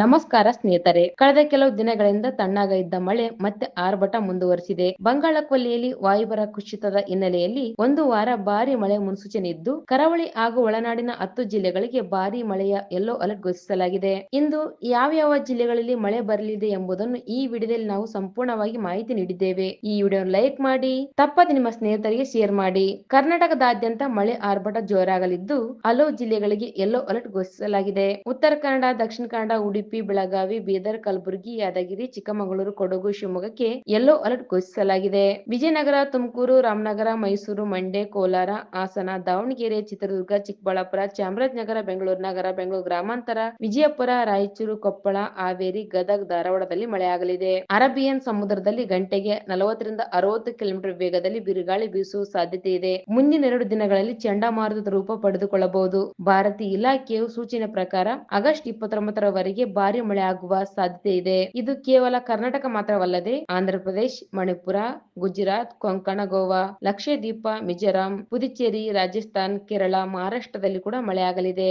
ನಮಸ್ಕಾರ ಸ್ನೇಹಿತರೆ. ಕಳೆದ ಕೆಲವು ದಿನಗಳಿಂದ ತಣ್ಣಾಗ ಇದ್ದ ಮಳೆ ಮತ್ತೆ ಆರ್ಭಟ ಮುಂದುವರಿಸಿದೆ. ಬಂಗಾಳ ಕೊಲ್ಲಿಯಲ್ಲಿ ವಾಯುಭಾರ ಕುಸಿತದ ಹಿನ್ನೆಲೆಯಲ್ಲಿ ಒಂದು ವಾರ ಭಾರಿ ಮಳೆ ಮುನ್ಸೂಚನೆ ಇದ್ದು, ಕರಾವಳಿ ಹಾಗೂ ಒಳನಾಡಿನ ಹತ್ತು ಜಿಲ್ಲೆಗಳಿಗೆ ಭಾರಿ ಮಳೆಯ ಯೆಲ್ಲೋ ಅಲರ್ಟ್ ಘೋಷಿಸಲಾಗಿದೆ. ಇಂದು ಯಾವ ಯಾವ ಜಿಲ್ಲೆಗಳಲ್ಲಿ ಮಳೆ ಬರಲಿದೆ ಎಂಬುದನ್ನು ಈ ವಿಡಿಯೋದಲ್ಲಿ ನಾವು ಸಂಪೂರ್ಣವಾಗಿ ಮಾಹಿತಿ ನೀಡಿದ್ದೇವೆ. ಈ ವಿಡಿಯೋ ಲೈಕ್ ಮಾಡಿ, ತಪ್ಪದೆ ನಿಮ್ಮ ಸ್ನೇಹಿತರಿಗೆ ಶೇರ್ ಮಾಡಿ. ಕರ್ನಾಟಕದಾದ್ಯಂತ ಮಳೆ ಆರ್ಭಟ ಜೋರಾಗಲಿದ್ದು, ಹಲವು ಜಿಲ್ಲೆಗಳಿಗೆ ಯೆಲ್ಲೋ ಅಲರ್ಟ್ ಘೋಷಿಸಲಾಗಿದೆ. ಉತ್ತರ ಕನ್ನಡ, ದಕ್ಷಿಣ ಕನ್ನಡ ಉಡುಪಿ, ಬೆಳಗಾವಿ, ಬೀದರ್, ಕಲಬುರಗಿ, ಯಾದಗಿರಿ, ಚಿಕ್ಕಮಗಳೂರು, ಕೊಡಗು, ಶಿವಮೊಗ್ಗಕ್ಕೆ ಯೆಲ್ಲೋ ಅಲರ್ಟ್ ಘೋಷಿಸಲಾಗಿದೆ. ವಿಜಯನಗರ, ತುಮಕೂರು, ರಾಮನಗರ, ಮೈಸೂರು, ಮಂಡ್ಯ, ಕೋಲಾರ, ಹಾಸನ, ದಾವಣಗೆರೆ, ಚಿತ್ರದುರ್ಗ, ಚಿಕ್ಕಬಳ್ಳಾಪುರ, ಚಾಮರಾಜನಗರ, ಬೆಂಗಳೂರು ನಗರ, ಬೆಂಗಳೂರು ಗ್ರಾಮಾಂತರ, ವಿಜಯಪುರ, ರಾಯಚೂರು, ಕೊಪ್ಪಳ, ಹಾವೇರಿ, ಗದಗ್, ಧಾರವಾಡದಲ್ಲಿ ಮಳೆಯಾಗಲಿದೆ. ಅರಬಿಯನ್ ಸಮುದ್ರದಲ್ಲಿ ಗಂಟೆಗೆ ನಲವತ್ತರಿಂದ ಅರವತ್ತು ಕಿಲೋಮೀಟರ್ ವೇಗದಲ್ಲಿ ಬಿರುಗಾಳಿ ಬೀಸುವ ಸಾಧ್ಯತೆ ಇದೆ. ಮುಂದಿನ ಎರಡು ದಿನಗಳಲ್ಲಿ ಚಂಡಮಾರುತದ ರೂಪ ಪಡೆದುಕೊಳ್ಳಬಹುದು. ಭಾರತೀಯ ಇಲಾಖೆಯು ಸೂಚನೆ ಪ್ರಕಾರ ಆಗಸ್ಟ್ ಇಪ್ಪತ್ತೊಂಬತ್ತರವರೆಗೆ ಭಾರಿ ಮಳೆ ಆಗುವ ಸಾಧ್ಯತೆ ಇದೆ. ಇದು ಕೇವಲ ಕರ್ನಾಟಕ ಮಾತ್ರವಲ್ಲದೆ ಆಂಧ್ರಪ್ರದೇಶ್ ಮಣಿಪುರ, ಗುಜರಾತ್, ಕೊಂಕಣ, ಗೋವಾ, ಲಕ್ಷದ್ವೀಪ, ಮಿಜೋರಾಂ, ಪುದುಚೇರಿ, ರಾಜಸ್ಥಾನ್, ಕೇರಳ, ಮಹಾರಾಷ್ಟ್ರದಲ್ಲಿ ಕೂಡ ಮಳೆಯಾಗಲಿದೆ